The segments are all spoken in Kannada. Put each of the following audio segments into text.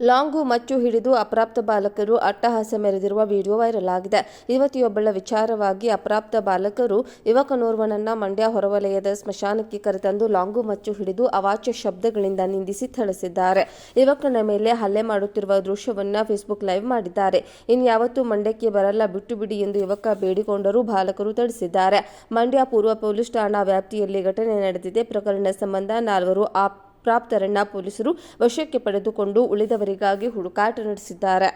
ಲಾಂಗು ಮಚ್ಚು ಹಿಡಿದು ಅಪ್ರಾಪ್ತ ಬಾಲಕರು ಅಟ್ಟಹಾಸ ಮೆರೆದಿರುವ ವಿಡಿಯೋ ವೈರಲ್ ಆಗಿದೆ. ಯುವತಿಯೊಬ್ಬಳ ವಿಚಾರವಾಗಿ ಅಪ್ರಾಪ್ತ ಬಾಲಕರು ಯುವಕನೋರ್ವನನ್ನ ಮಂಡ್ಯ ಹೊರವಲಯದ ಸ್ಮಶಾನಕ್ಕೆ ಕರೆತಂದು ಲಾಂಗು ಮಚ್ಚು ಹಿಡಿದು ಅವಾಚ್ಯ ಶಬ್ದಗಳಿಂದ ನಿಂದಿಸಿ ಥಳಿಸಿದ್ದಾರೆ. ಯುವಕನ ಮೇಲೆ ಹಲ್ಲೆ ಮಾಡುತ್ತಿರುವ ದೃಶ್ಯವನ್ನ ಫೇಸ್ಬುಕ್ ಲೈವ್ ಮಾಡಿದ್ದಾರೆ. ಇನ್ಯಾವತ್ತೂ ಮಂಡ್ಯಕ್ಕೆ ಬರಲ್ಲ ಬಿಟ್ಟು ಬಿಡಿ ಎಂದು ಯುವಕ ಬೇಡಿಕೊಂಡರೂ ಬಾಲಕರು ತಿಳಿಸಿದ್ದಾರೆ ಮಂಡ್ಯ ಪೂರ್ವ ಪೊಲೀಸ್ ಠಾಣಾ ವ್ಯಾಪ್ತಿಯಲ್ಲಿ ಘಟನೆ ನಡೆದಿದೆ. ಪ್ರಕರಣ ಸಂಬಂಧ ನಾಲ್ವರು ಆಪ್ ಪ್ರಾಪ್ತರನ್ನ ಪೊಲೀಸರು ವಶಕ್ಕೆ ಪಡೆದುಕೊಂಡು ಉಳಿದವರಿಗಾಗಿ ಹುಡುಕಾಟ ನಡೆಸಿದ್ದಾರೆ.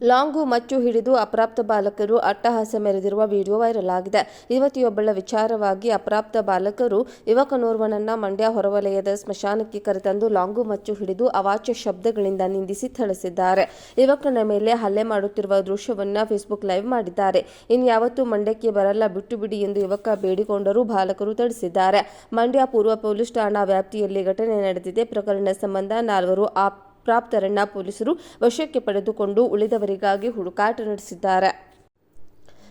ಲಾಂಗು ಮಚ್ಚು ಹಿಡಿದು ಅಪ್ರಾಪ್ತ ಬಾಲಕರು ಅಟ್ಟಹಾಸ ಮೆರೆದಿರುವ ವಿಡಿಯೋ ವೈರಲ್ ಆಗಿದೆ. ಯುವತಿಯೊಬ್ಬಳ ವಿಚಾರವಾಗಿ ಅಪ್ರಾಪ್ತ ಬಾಲಕರು ಯುವಕನೋರ್ವನನ್ನ ಮಂಡ್ಯ ಹೊರವಲಯದ ಸ್ಮಶಾನಕ್ಕೆ ಕರೆತಂದು ಲಾಂಗು ಮಚ್ಚು ಹಿಡಿದು ಅವಾಚ್ಯ ಶಬ್ದಗಳಿಂದ ನಿಂದಿಸಿ ಥಳಿಸಿದ್ದಾರೆ. ಯುವಕನ ಮೇಲೆ ಹಲ್ಲೆ ಮಾಡುತ್ತಿರುವ ದೃಶ್ಯವನ್ನ ಫೇಸ್ಬುಕ್ ಲೈವ್ ಮಾಡಿದ್ದಾರೆ. ಇನ್ಯಾವತ್ತೂ ಮಂಡ್ಯಕ್ಕೆ ಬರಲ್ಲ, ಬಿಟ್ಟು ಬಿಡಿ ಎಂದು ಯುವಕ ಬೇಡಿಕೊಂಡರೂ ಬಾಲಕರು ತಡಿಸಿದ್ದಾರೆ ಮಂಡ್ಯ ಪೂರ್ವ ಪೊಲೀಸ್ ಠಾಣಾ ವ್ಯಾಪ್ತಿಯಲ್ಲಿ ಘಟನೆ ನಡೆದಿದೆ. ಪ್ರಕರಣ ಸಂಬಂಧ ನಾಲ್ವರು ಆಪ್ ಪ್ರಾಪ್ತರನ್ನ ಪೊಲೀಸರು ವಶಕ್ಕೆ ಪಡೆದುಕೊಂಡು ಉಳಿದವರಿಗಾಗಿ ಹುಡುಕಾಟ ನಡೆಸಿದ್ದಾರೆ.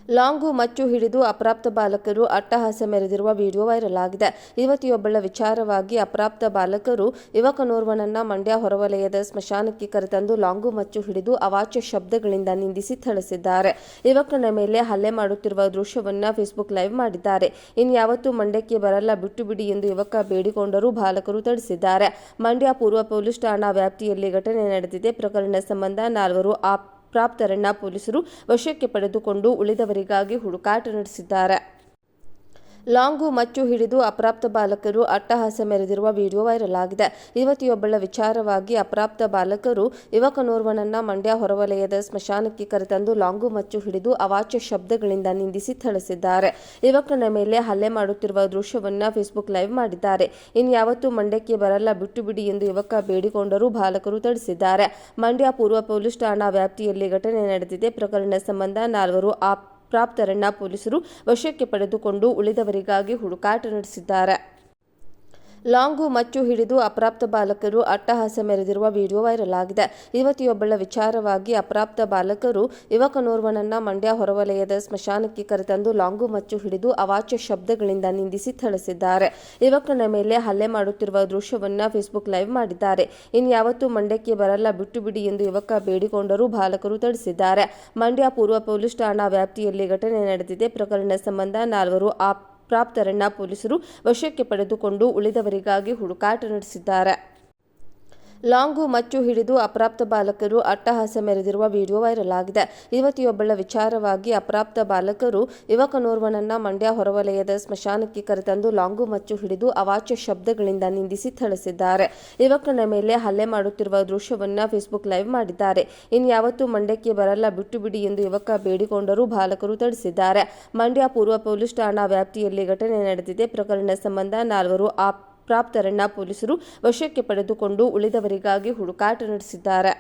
ಲಾಂಗು ಮಚ್ಚು ಹಿಡಿದು ಅಪ್ರಾಪ್ತ ಬಾಲಕರು ಅಟ್ಟಹಾಸ ಮೆರೆದಿರುವ ವಿಡಿಯೋ ವೈರಲ್ ಆಗಿದೆ. ಯುವತಿಯೊಬ್ಬಳ ವಿಚಾರವಾಗಿ ಅಪ್ರಾಪ್ತ ಬಾಲಕರು ಯುವಕನೋರ್ವನನ್ನ ಮಂಡ್ಯ ಹೊರವಲಯದ ಸ್ಮಶಾನಕ್ಕೆ ಕರೆತಂದು ಲಾಂಗು ಮಚ್ಚು ಹಿಡಿದು ಅವಾಚ್ಯ ಶಬ್ದಗಳಿಂದ ನಿಂದಿಸಿ ಥಳಿಸಿದ್ದಾರೆ. ಯುವಕನ ಮೇಲೆ ಹಲ್ಲೆ ಮಾಡುತ್ತಿರುವ ದೃಶ್ಯವನ್ನ ಫೇಸ್ಬುಕ್ ಲೈವ್ ಮಾಡಿದ್ದಾರೆ. ಇನ್ಯಾವತ್ತೂ ಮಂಡ್ಯಕ್ಕೆ ಬರಲ್ಲ ಬಿಟ್ಟು ಬಿಡಿ ಎಂದು ಯುವಕ ಬೇಡಿಕೊಂಡರೂ ಬಾಲಕರು ತಡಿಸಿದ್ದಾರೆ ಮಂಡ್ಯ ಪೂರ್ವ ಪೊಲೀಸ್ ಠಾಣಾ ವ್ಯಾಪ್ತಿಯಲ್ಲಿ ಘಟನೆ ನಡೆದಿದೆ. ಪ್ರಕರಣ ಸಂಬಂಧ ನಾಲ್ವರು ಆಪ್ ಪ್ರಾಪ್ತರನ್ನ ಪೊಲೀಸರು ವಶಕ್ಕೆ ಪಡೆದುಕೊಂಡು ಉಳಿದವರಿಗಾಗಿ ಹುಡುಕಾಟ ನಡೆಸಿದ್ದಾರೆ. ಲಾಂಗು ಮಚ್ಚು ಹಿಡಿದು ಅಪ್ರಾಪ್ತ ಬಾಲಕರು ಅಟ್ಟಹಾಸ ಮೆರೆದಿರುವ ವಿಡಿಯೋ ವೈರಲ್ ಆಗಿದೆ ಯುವತಿಯೊಬ್ಬಳ ವಿಚಾರವಾಗಿ ಅಪ್ರಾಪ್ತ ಬಾಲಕರು ಯುವಕನೋರ್ವನನ್ನ ಮಂಡ್ಯ ಹೊರವಲಯದ ಸ್ಮಶಾನಕ್ಕೆ ಕರೆತಂದು ಲಾಂಗು ಮಚ್ಚು ಹಿಡಿದು ಅವಾಚ್ಯ ಶಬ್ದಗಳಿಂದ ನಿಂದಿಸಿ ಥಳಿಸಿದ್ದಾರೆ. ಯುವಕನ ಮೇಲೆ ಹಲ್ಲೆ ಮಾಡುತ್ತಿರುವ ದೃಶ್ಯವನ್ನ ಫೇಸ್ಬುಕ್ ಲೈವ್ ಮಾಡಿದ್ದಾರೆ. ಇನ್ಯಾವತ್ತೂ ಮಂಡ್ಯಕ್ಕೆ ಬರಲ್ಲ ಬಿಟ್ಟು ಬಿಡಿ ಎಂದು ಯುವಕ ಬೇಡಿಕೊಂಡರೂ ಬಾಲಕರು ತಡಿಸಿದ್ದಾರೆ ಮಂಡ್ಯ ಪೂರ್ವ ಪೊಲೀಸ್ ಠಾಣಾ ವ್ಯಾಪ್ತಿಯಲ್ಲಿ ಘಟನೆ ನಡೆದಿದೆ. ಪ್ರಕರಣ ಸಂಬಂಧ ನಾಲ್ವರು ಆಪ್ ಪ್ರಾಪ್ತರನ್ನ ಪೊಲೀಸರು ವಶಕ್ಕೆ ಪಡೆದುಕೊಂಡು ಉಳಿದವರಿಗಾಗಿ ಹುಡುಕಾಟ ನಡೆಸಿದ್ದಾರೆ. ಲಾಂಗು ಮಚ್ಚು ಹಿಡಿದು ಅಪ್ರಾಪ್ತ ಬಾಲಕರು ಅಟ್ಟಹಾಸ ಮೆರೆದಿರುವ ವಿಡಿಯೋ ವೈರಲ್ ಆಗಿದೆ ಯುವತಿಯೊಬ್ಬಳ ವಿಚಾರವಾಗಿ ಅಪ್ರಾಪ್ತ ಬಾಲಕರು ಯುವಕನೋರ್ವನನ್ನ ಮಂಡ್ಯ ಹೊರವಲಯದ ಸ್ಮಶಾನಕ್ಕೆ ಕರೆತಂದು ಲಾಂಗು ಮಚ್ಚು ಹಿಡಿದು ಅವಾಚ್ಯ ಶಬ್ದಗಳಿಂದ ನಿಂದಿಸಿ ಥಳಿಸಿದ್ದಾರೆ. ಯುವಕನ ಮೇಲೆ ಹಲ್ಲೆ ಮಾಡುತ್ತಿರುವ ದೃಶ್ಯವನ್ನ ಫೇಸ್ಬುಕ್ ಲೈವ್ ಮಾಡಿದ್ದಾರೆ. ಇನ್ಯಾವತ್ತೂ ಮಂಡ್ಯಕ್ಕೆ ಬರಲ್ಲ ಬಿಟ್ಟು ಬಿಡಿ ಎಂದು ಯುವಕ ಬೇಡಿಕೊಂಡರೂ ಬಾಲಕರು ತಡಿಸಿದ್ದಾರೆ ಮಂಡ್ಯ ಪೂರ್ವ ಪೊಲೀಸ್ ಠಾಣಾ ವ್ಯಾಪ್ತಿಯಲ್ಲಿ ಘಟನೆ ನಡೆದಿದೆ. ಪ್ರಕರಣ ಸಂಬಂಧ ನಾಲ್ವರು ಆಪ್ ಪ್ರಾಪ್ತರನ್ನ ಪೊಲೀಸರು ವಶಕ್ಕೆ ಪಡೆದುಕೊಂಡು ಉಳಿದವರಿಗಾಗಿ ಹುಡುಕಾಟ ನಡೆಸಿದ್ದಾರೆ. ಲಾಂಗು ಮಚ್ಚು ಹಿಡಿದು ಅಪ್ರಾಪ್ತ ಬಾಲಕರು ಅಟ್ಟಹಾಸ ಮೆರೆದಿರುವ ವಿಡಿಯೋ ವೈರಲ್ ಆಗಿದೆ. ಯುವತಿಯೊಬ್ಬಳ ವಿಚಾರವಾಗಿ ಅಪ್ರಾಪ್ತ ಬಾಲಕರು ಯುವಕನೋರ್ವನನ್ನ ಮಂಡ್ಯ ಹೊರವಲಯದ ಸ್ಮಶಾನಕ್ಕೆ ಕರೆತಂದು ಲಾಂಗು ಮಚ್ಚು ಹಿಡಿದು ಅವಾಚ್ಯ ಶಬ್ದಗಳಿಂದ ನಿಂದಿಸಿ ಥಳಿಸಿದ್ದಾರೆ. ಯುವಕನ ಮೇಲೆ ಹಲ್ಲೆ ಮಾಡುತ್ತಿರುವ ದೃಶ್ಯವನ್ನ ಫೇಸ್ಬುಕ್ ಲೈವ್ ಮಾಡಿದ್ದಾರೆ. ಇನ್ಯಾವತ್ತೂ ಮಂಡ್ಯಕ್ಕೆ ಬರಲ್ಲ ಬಿಟ್ಟು ಬಿಡಿ ಎಂದು ಯುವಕ ಬೇಡಿಕೊಂಡರೂ ಬಾಲಕರು ತಡಿಸಿದ್ದಾರೆ ಮಂಡ್ಯ ಪೂರ್ವ ಪೊಲೀಸ್ ಠಾಣಾ ವ್ಯಾಪ್ತಿಯಲ್ಲಿ ಘಟನೆ ನಡೆದಿದೆ. ಪ್ರಕರಣ ಸಂಬಂಧ ನಾಲ್ವರು ಆಪ್ ಪ್ರಾಪ್ತರನ್ನ ಪೊಲೀಸರು ವಶಕ್ಕೆ ಪಡೆದುಕೊಂಡು ಉಳಿದವರಿಗಾಗಿ ಹುಡುಕಾಟ ನಡೆಸಿದ್ದಾರೆ.